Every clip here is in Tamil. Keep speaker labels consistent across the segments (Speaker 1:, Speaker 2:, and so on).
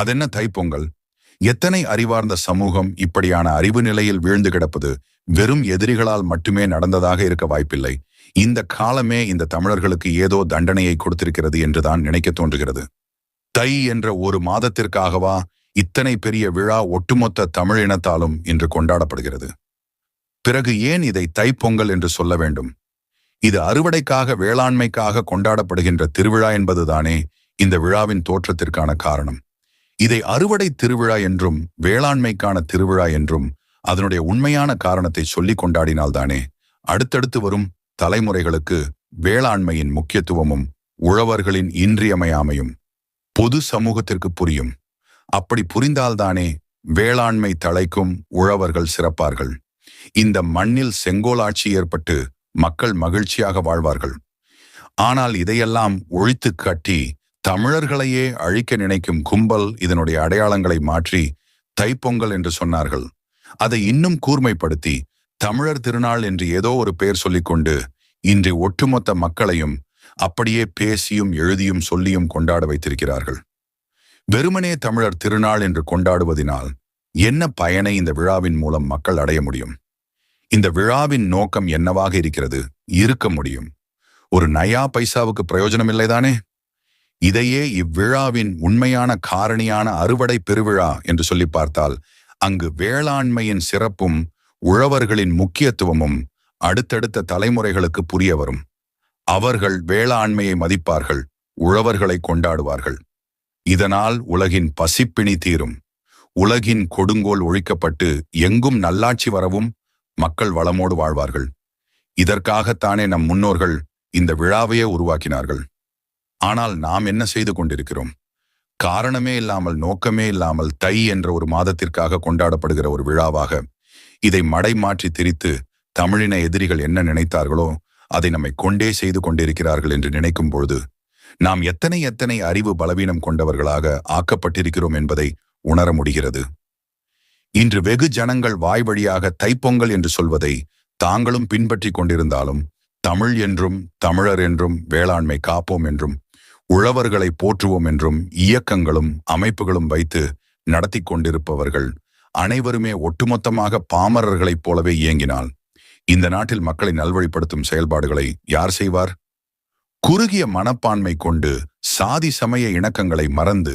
Speaker 1: அதென்ன தைப்பொங்கல்? எத்தனை அறிவார்ந்த சமூகம் இப்படியான அறிவு நிலையில் வீழ்ந்து கிடப்பது வெறும் எதிரிகளால் மட்டுமே நடந்ததாக இருக்க வாய்ப்பில்லை. இந்த காலமே இந்த தமிழர்களுக்கு ஏதோ தண்டனையை கொடுத்திருக்கிறது என்றுதான் நினைக்க தோன்றுகிறது. தை என்ற ஒரு மாதத்திற்காகவா இத்தனை பெரிய விழா ஒட்டுமொத்த தமிழ் இனத்தாலும் இன்று கொண்டாடப்படுகிறது. பிறகு ஏன் இதை தைப்பொங்கல் என்று சொல்ல வேண்டும்? இது அறுவடைக்காக வேளாண்மைக்காக கொண்டாடப்படுகின்ற திருவிழா என்பதுதானே இந்த விழாவின் தோற்றத்திற்கான காரணம். இதை அறுவடை திருவிழா என்றும் வேளாண்மைக்கான திருவிழா என்றும் அதனுடைய உண்மையான காரணத்தை சொல்லிக் கொண்டாடினால்தானே அடுத்தடுத்து வரும் தலைமுறைகளுக்கு வேளாண்மையின் முக்கியத்துவமும் உழவர்களின் இன்றியமையாமையும் பொது சமூகத்திற்கு புரியும். அப்படி புரிந்தால்தானே வேளாண்மை தலைக்கும் உழவர்கள் சிறப்பார்கள். இந்த மண்ணில் செங்கோலாட்சி ஏற்பட்டு மக்கள் மகிழ்ச்சியாக வாழ்வார்கள். ஆனால் இதையெல்லாம் ஒழித்து கட்டி தமிழர்களையே அழிக்க நினைக்கும் கும்பல் இதனுடைய அடையாளங்களை மாற்றி தைப்பொங்கல் என்று சொன்னார்கள். அதை இன்னும் கூர்மைப்படுத்தி தமிழர் திருநாள் என்று ஏதோ ஒரு பெயர் சொல்லிக்கொண்டு இன்று ஒட்டுமொத்த மக்களையும் அப்படியே பேசியும் எழுதியும் சொல்லியும் கொண்டாட வைத்திருக்கிறார்கள். வெறுமனே தமிழர் திருநாள் என்று கொண்டாடுவதினால் என்ன பயனை இந்த விழாவின் மூலம் மக்கள் அடைய முடியும்? இந்த விழாவின் நோக்கம் என்னவாக இருக்கிறது? இருக்க முடியும். ஒரு நயா பைசாவுக்கு பிரயோஜனம் இல்லைதானே இதையே இவ்விழாவின் உண்மையான காரணியான அறுவடை பெருவிழா என்று சொல்லி பார்த்தால் அங்கு வேளாண்மையின் சிறப்பும் உழவர்களின் முக்கியத்துவமும் அடுத்தடுத்த தலைமுறைகளுக்கு புரிய வரும். அவர்கள் வேளாண்மையை மதிப்பார்கள் உழவர்களை கொண்டாடுவார்கள். இதனால் உலகின் பசிப்பிணி தீரும். உலகின் கொடுங்கோல் ஒழிக்கப்பட்டு எங்கும் நல்லாட்சி வரவும் மக்கள் வளமோடு வாழ்வார்கள். இதற்காகத்தானே நம் முன்னோர்கள் இந்த விழாவையே உருவாக்கினார்கள். ஆனால் நாம் என்ன செய்து கொண்டிருக்கிறோம்? காரணமே இல்லாமல் நோக்கமே இல்லாமல் தை என்ற ஒரு மாதத்திற்காக கொண்டாடப்படுகிற ஒரு விழாவாக இதை மடை மாற்றி திரித்து தமிழின எதிரிகள் என்ன நினைத்தார்களோ அதை நம்மை கொண்டே செய்து கொண்டிருக்கிறார்கள் என்று நினைக்கும் பொழுது நாம் எத்தனை எத்தனை அறிவு பலவீனம் கொண்டவர்களாக ஆக்கப்பட்டிருக்கிறோம் என்பதை உணர முடிகிறது. இன்று வெகு ஜனங்கள் வாய் வழியாக தைப்பொங்கல் என்று சொல்வதை தாங்களும் பின்பற்றி கொண்டிருந்தாலும் தமிழ் என்றும் தமிழர் என்றும் வேளாண்மை காப்போம் என்றும் உழவர்களை போற்றுவோம் என்றும் இயக்கங்களும் அமைப்புகளும் வைத்து நடத்தி கொண்டிருப்பவர்கள் அனைவருமே ஒட்டுமொத்தமாக பாமரர்களைப் போலவே இயங்கினால் இந்த நாட்டில் மக்களை நல்வழிப்படுத்தும் செயல்பாடுகளை யார் செய்வார்? குறுகிய மனப்பான்மை கொண்டு சாதி சமய இணக்கங்களை மறந்து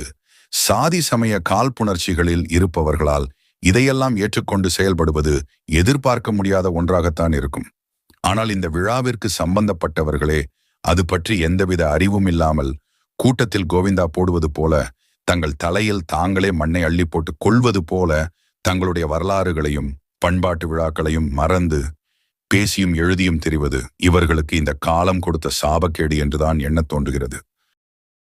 Speaker 1: சாதி சமய காழ்ப்புணர்ச்சிகளில் இருப்பவர்களால் இதையெல்லாம் ஏற்றுக்கொண்டு செயல்படுவது எதிர்பார்க்க முடியாத ஒன்றாகத்தான் இருக்கும். ஆனால் இந்த விழாவிற்கு சம்பந்தப்பட்டவர்களே அது பற்றி எந்தவித அறிவும் இல்லாமல் கூட்டத்தில் கோவிந்தா போடுவது போல தங்கள் தலையில் தாங்களே மண்ணை அள்ளி போட்டு கொள்வது போல தங்களுடைய வரலாறுகளையும் பண்பாட்டு விழாக்களையும் மறந்து பேசியும் எழுதியும் தெரிவது இவர்களுக்கு இந்த காலம் கொடுத்த சாபக்கேடு என்றுதான் எண்ணத் தோன்றுகிறது.